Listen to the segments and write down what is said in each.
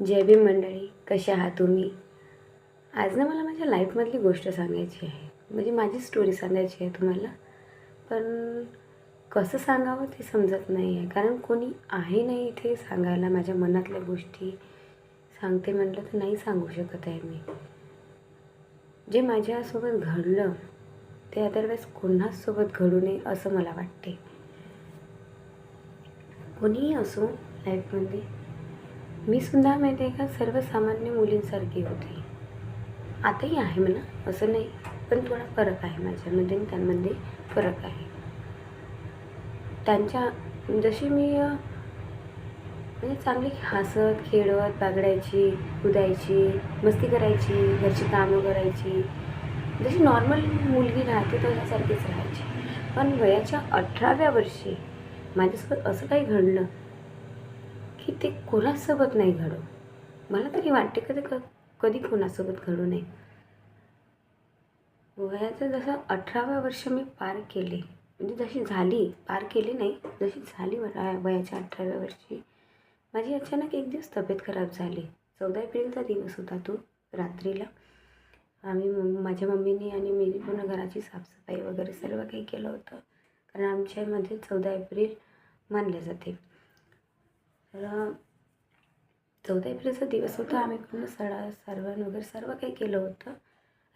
जय भीम मंडळी कशा आहात तुम्ही? आज ना मला माझ्या लाईफमधली गोष्ट सांगायची आहे. म्हणजे माझी स्टोरी सांगायची आहे तुम्हाला. पण कसं सांगावं ते समजत नाही आहे कारण कोणी आहे नाही इथे सांगायला माझ्या मनातल्या गोष्टी सांगते म्हटलं तर नाही सांगू शकत आहे मी. जे माझ्यासोबत घडलं ते अदरवाईज कोणासोबत घडू नये असं मला वाटते. कोणीही असो लाईफमध्ये मी सुद्धा माहिती आहे का सर्वसामान्य मुलींसारखी होती. आताही आहे म्हणा असं नाही पण थोडा फरक आहे माझ्यामध्ये आणि त्यांमध्ये फरक आहे. त्यांच्या जशी मी म्हणजे चांगली हसत खेळत बागडायची कुदायची मस्ती करायची घरची कामं करायची जशी नॉर्मल मुलगी राहते तशासारखीच राहायची. पण वयाच्या अठराव्या वर्षी माझ्यासोबत असं काही घडलं की ते कोणासोबत नाही घडो? मला तरी वाटते कधी क कधी कोणासोबत घडू नये. वयाचं जसं अठराव्या वर्ष मी पार केले म्हणजे जशी झाली पार केली नाही जशी झाली वया वयाच्या अठराव्या वर्षी माझी अचानक एक दिवस तब्येत खराब झाली. चौदा एप्रिलचा दिवस होता तो रात्रीला. आम्ही माझ्या मम्मीने आणि मी पूर्ण घराची साफसफाई वगैरे सर्व काही केलं होतं. कारण आमच्यामध्ये चौदा एप्रिल मानले जाते. तर चौदा एप्रिलचा दिवस होता. आम्ही पूर्ण सडा सर्वण वगैरे सर्व काही केलं होतं.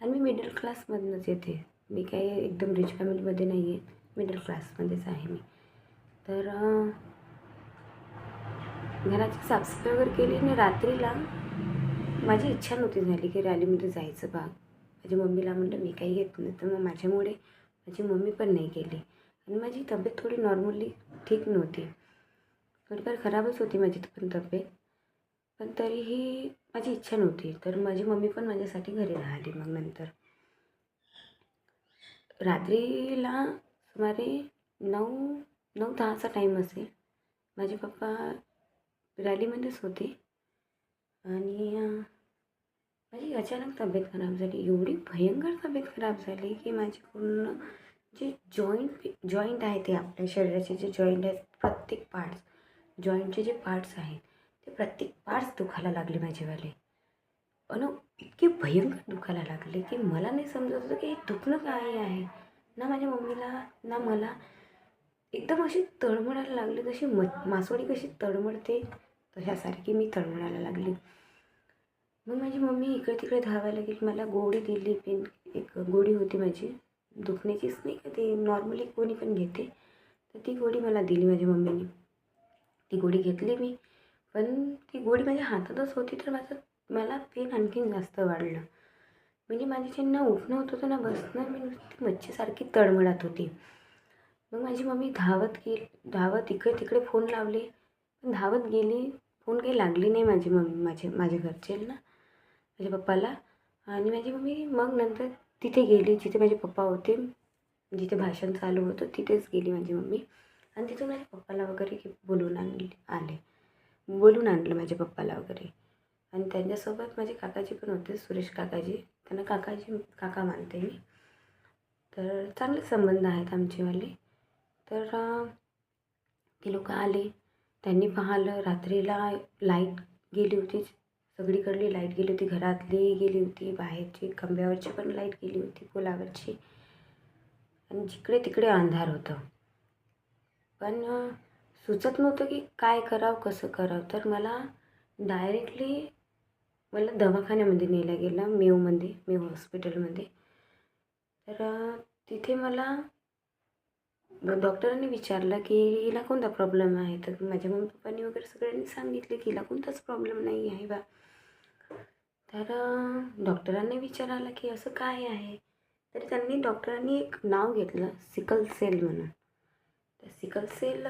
आणि मी मिडल क्लासमधनंच येते. मी काही एकदम रिच फॅमिलीमध्ये नाही आहे मिडल क्लासमध्येच आहे मी. तर घराची साफसफाई वगैरे केली आणि रात्रीला माझी इच्छा नव्हती झाली की रॅलीमध्ये जायचं बा. माझ्या मम्मीला म्हणलं मी काही येत नाही. तर मग माझ्यामुळे माझी मम्मी पण नाही गेली. आणि माझी तब्येत थोडी नॉर्मली ठीक नव्हती. थोडीफार खराबच होती माझी पण तब्येत. पण तरीही माझी इच्छा नव्हती. तर माझी मम्मी पण माझ्यासाठी घरी राहिली मग नंतर. रात्रीला सुमारे नऊ नऊ दहाचा टाईम असेल. माझे पप्पा रॅलीमध्येच होते. आणि माझी अचानक तब्येत खराब झाली. एवढी भयंकर तब्येत खराब झाली की माझी पूर्ण जे जॉईंट जॉईंट आहे ते आपल्या शरीराचे जे जॉईंट आहेत प्रत्येक पार्ट्स जॉईंटचे जे पार्ट्स आहेत ते प्रत्येक पार्ट्स दुखायला लागले माझेवाले अन इतके भयंकर दुखायला लागले की मला नाही समजत होतं की हे दुखणं काय आहे? ना माझ्या मम्मीला ना मला. एकदम अशी तळमळायला लागली जशी म मासोळी कशी तळमळते तशासारखी मी तळमळायला लागली. मग माझी मम्मी इकडे तिकडे धावायला गेली मला गोळी दिली पेन एक गोळी होती माझी. दुखण्याचीच नाही का ती नॉर्मली कोणी पण घेते तर ती गोळी मला दिली माझ्या मम्मीने. ती गोळी घेतली मी. पण ती गोळी माझ्या हातातच होती तर माझं मला पेन आणखीन जास्त वाढलं. म्हणजे माझी ना उठणं होत होतं ना बसणं मी नुसती मच्छीसारखी तळमळत होती. मग माझी मम्मी धावत गेली धावत इकडे तिकडे फोन लावले. पण धावत गेली फोन काही लागली नाही माझी मम्मी माझे माझ्या घरचे ना माझ्या पप्पाला. आणि माझी मम्मी मग नंतर तिथे गेली जिथे माझे पप्पा होते जिथे भाषण चालू होतं तिथेच गेली माझी मम्मी. आणि तिथून माझ्या पप्पाला वगैरे की बोलून आणले आले. बोलून आणलं माझ्या पप्पाला वगैरे. आणि त्यांच्यासोबत माझे काकाजी पण होते सुरेश काकाजी. त्यांना काकाजी काका मानते मी. तर चांगले संबंध आहेत आमचेवाले. तर ते लोक आले. त्यांनी पाहिलं रात्रीला लाइट गेली होती. सगळीकडली लाइट गेली होती. घरातली गेली होती. बाहेरची खंब्यावरची पण लाइट गेली होती पुलावरची. आणि जिकडे तिकडे अंधार होतं. पण सुचत नव्हतं की काय करावं कसं करावं. तर मला डायरेक्टली मला दवाखान्यामध्ये नेलं गेलं मेवमध्ये मेव हॉस्पिटलमध्ये तर तिथे मला डॉक्टरांनी विचारलं की हिला कोणता प्रॉब्लेम आहे? तर माझ्या मम्मी पप्पांनी वगैरे सगळ्यांनी सांगितले की हिला कोणताच प्रॉब्लेम नाही आहे बा. तर डॉक्टरांनी विचारायला की असं काय आहे? तर त्यांनी डॉक्टरांनी एक नाव घेतलं सिकल सेल म्हणून. तर सिकल सेल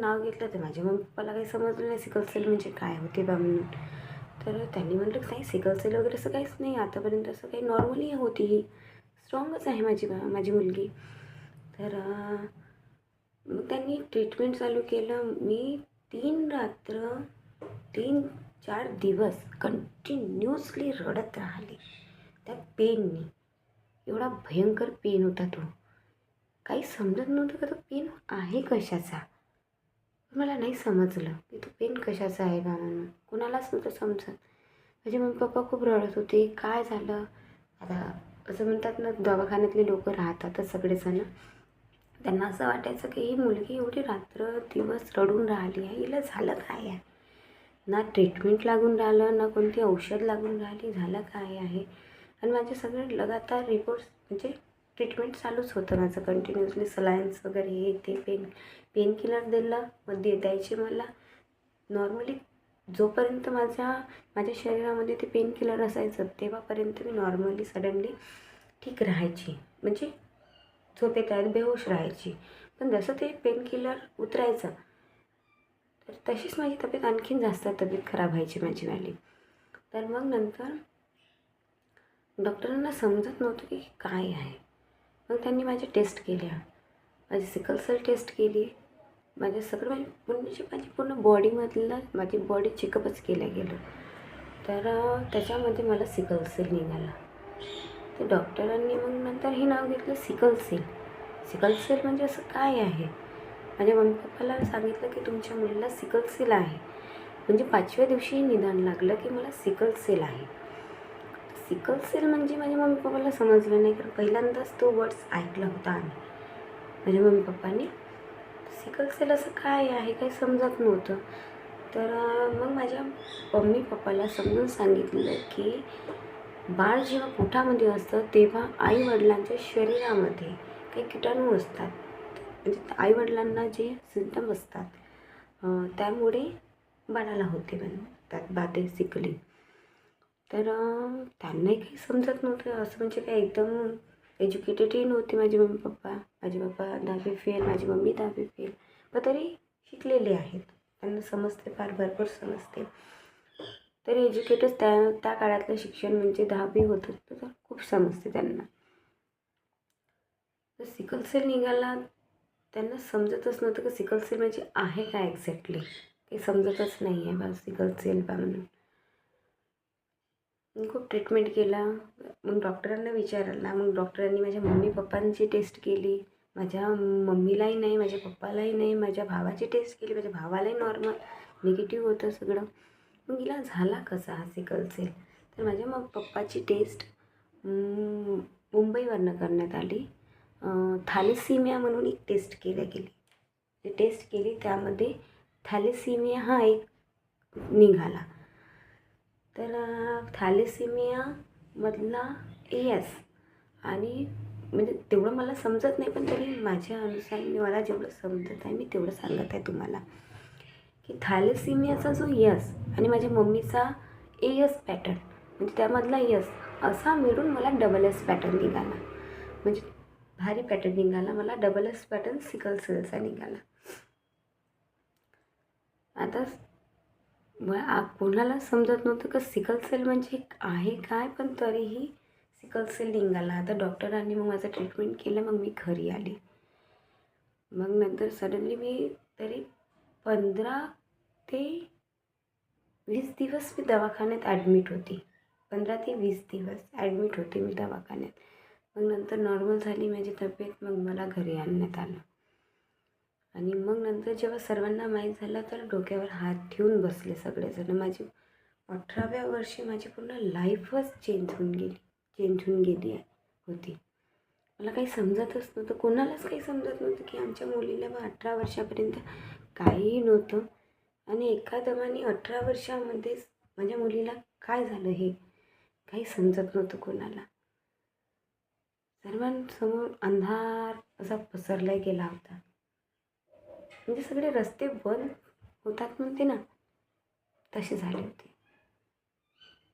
नाव घेतलं तर माझ्या मम्मी पप्पाला काही समजलं नाही. सिकल सेल म्हणजे काय होते बा म्हणून. तर त्यांनी म्हटलं की नाही सिकल सेल वगैरे असं काहीच नाही. आतापर्यंत असं काही नॉर्मली होती ही. स्ट्रॉंगच आहे माझी बा माझी मुलगी. तर मग त्यांनी ट्रीटमेंट चालू केलं. मी तीन रात्र तीन चार दिवस कंटिन्युअसली रडत राहिली त्या पेननी एवढा भयंकर पेन होता तो. काही समजत नव्हतं का तो पेन आहे कशाचा? मला नाही समजलं की तो पेन कशाचा आहे बा म्हणून. कुणालाच नव्हतं समजत. माझे मम्मी पप्पा खूप रडत होते. काय झालं? आता असं म्हणतात ना दवाखान्यातले लोक राहतातच सगळेजण. त्यांना असं वाटायचं की ही मुलगी एवढी रात्र दिवस रडून राहिली आहे. हिला झालं काय आहे? ना ट्रीटमेंट लागून राहिलं ना कोणती औषध लागून राहिली झालं काय आहे? आणि माझे सगळे लगातार रिपोर्ट्स म्हणजे ट्रीटमेंट चालूच होतं माझं कंटिन्युअसली सलायन्स वगैरे हे ते पेन पेन किलर दिलं मग दे द्यायचे मला. नॉर्मली जोपर्यंत माझ्या माझ्या शरीरामध्ये ते पेन किलर असायचं तेव्हापर्यंत मी नॉर्मली सडनली ठीक राहायची. म्हणजे झोपेत आहेत बेहोश राहायची. पण जसं ते पेन किलर उतरायचं तर तशीच माझी तब्येत आणखीन जास्त तब्येत खराब व्हायची माझीवाली तर मग नंतर डॉक्टरांना समजत नव्हतं की काय आहे. मग त्यांनी माझ्या टेस्ट केल्या. माझी सिकल सेल टेस्ट केली. माझ्या सगळं माझी म्हणजे माझी पूर्ण बॉडीमधलं माझी बॉडी चेकअपच केलं गेलं. तर त्याच्यामध्ये मला सिकल सेल निघाला. तर डॉक्टरांनी मग नंतर हे नाव घेतलं सिकल सेल सिकल सेल म्हणजे असं काय आहे? माझ्या मम्मी पप्पाला सांगितलं की तुमच्या मुलीला सिकल सेल आहे. म्हणजे पाचव्या दिवशी निदान लागलं की मला सिकल सेल आहे. सिकल सेल म्हणजे माझ्या मम्मी पप्पाला समजलं नाही कारण पहिल्यांदाच तो वर्ड्स ऐकला होता आम्ही. माझ्या मम्मी पप्पांनी सिकल सेल असं काय आहे? काही समजत नव्हतं. तर मग माझ्या मम्मी पप्पाला समजून सांगितलं की बाळ जेव्हा पोटामध्ये असतं तेव्हा आईवडिलांच्या शरीरामध्ये काही किटाणू असतात. म्हणजे आईवडिलांना जे सिम्टम असतात त्यामुळे बाळाला होते म्हणतात बाधे सिकली. तर त्यांनाही काही समजत नव्हतं. असं म्हणजे काय एकदम एज्युकेटेडही नव्हते माझे मम्मी पप्पा. माझे पप्पा दहावी फेल माझी मम्मी दहावी फेल पण तरी शिकलेले आहेत. त्यांना समजते फार भरपूर समजते. तरी एज्युकेटेड त्या त्या काळातलं शिक्षण म्हणजे दहावी होतं तर खूप समजते त्यांना. तर सिकल सेल निघाला त्यांना समजतच नव्हतं की सिकल सेल म्हणजे आहे का एक्झॅक्टली काही समजतच नाही आहे बा सिकल सेल बा म्हणून. खूप ट्रीटमेंट केला. मग डॉक्टरांना विचारला. मग डॉक्टरांनी माझ्या मम्मी पप्पांची टेस्ट केली. माझ्या मम्मीलाही नाही माझ्या पप्पालाही नाही माझ्या भावाची टेस्ट केली. माझ्या भावालाही नॉर्मल निगेटिव्ह होतं सगळं. मग हिला झाला कसा हा सिकल सेल तर माझ्या मग पप्पाची टेस्ट मुंबईवरनं करण्यात आली. थॅलेसिमिया म्हणून एक टेस्ट केल्या गेली. टेस्ट केली त्यामध्ये थॅलेसिमिया हा एक निघाला. तर थॅलेसिमियामधला ए एस आणि म्हणजे तेवढं मला समजत नाही पण तरी माझ्या अनुसार मी मला जेवढं समजत आहे मी तेवढं सांगत आहे तुम्हाला. की थॅलेसिमियाचा जो यस आणि माझ्या मम्मीचा ए एस पॅटर्न म्हणजे त्यामधला यस असा मिळून मला डबल एस पॅटर्न निघाला. म्हणजे भारी पॅटर्न निघाला मला डबल एस पॅटर्न सिकल सेलचा निघाला. आता मग कोणाला समजत नव्हतं का सिकल सेल म्हणजे आहे काय? पण तरीही सिकल सेल निघाला. आता डॉक्टरांनी मग माझं ट्रीटमेंट केलं मग मी घरी आली. मग नंतर सडनली मी तरी पंधरा ते वीस दिवस मी दवाखान्यात ॲडमिट होती. पंधरा ते वीस दिवस ॲडमिट होते मी दवाखान्यात. मग नंतर नॉर्मल झाली माझी तब्येत मग मला घरी आणण्यात आलं. आणि मग नंतर जेव्हा सर्वांना माहीत झालं तर डोक्यावर हात ठेवून बसले सगळेजण. माझी अठराव्या वर्षी माझी पूर्ण लाईफच चेंज होऊन गेली चेंज होऊन गेली आहे होती. मला काही समजतच नव्हतं कोणालाच काही समजत नव्हतं की आमच्या मुलीला मग अठरा वर्षापर्यंत काहीही नव्हतं. आणि एका दमाने अठरा वर्षामध्येच माझ्या मुलीला काय झालं हे? काही समजत नव्हतं कोणाला. सर्वांसमोर अंधार असा पसरला गेला होता. म्हणजे सगळे रस्ते बंद होतात म्हणते ना तसे झाले होते.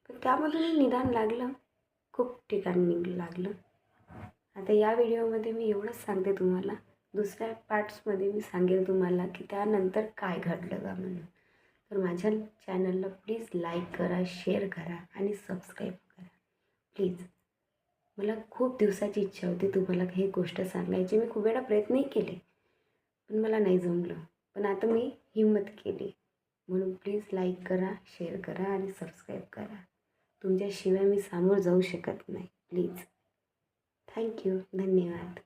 पण त्यामधूनही निदान लागलं खूप ठिकाणी निघ लागलं. आता या व्हिडिओमध्ये मी एवढंच सांगते तुम्हाला. दुसऱ्या पार्ट्समध्ये मी सांगेल तुम्हाला की त्यानंतर काय घडलं का म्हणून. तर माझ्या चॅनलला प्लीज लाईक करा शेअर करा आणि सबस्क्राईब करा. प्लीज. मला खूप दिवसाची इच्छा होती तुम्हाला हे गोष्ट सांगायची. मी खूप वेळा प्रयत्नही केले. पण मला नाही जमलं. पण आता मी हिंमत केली. म्हणून प्लीज लाईक करा शेअर करा आणि सबस्क्राईब करा. तुमच्याशिवाय मी सामोर जाऊ शकत नाही. प्लीज थँक्यू धन्यवाद.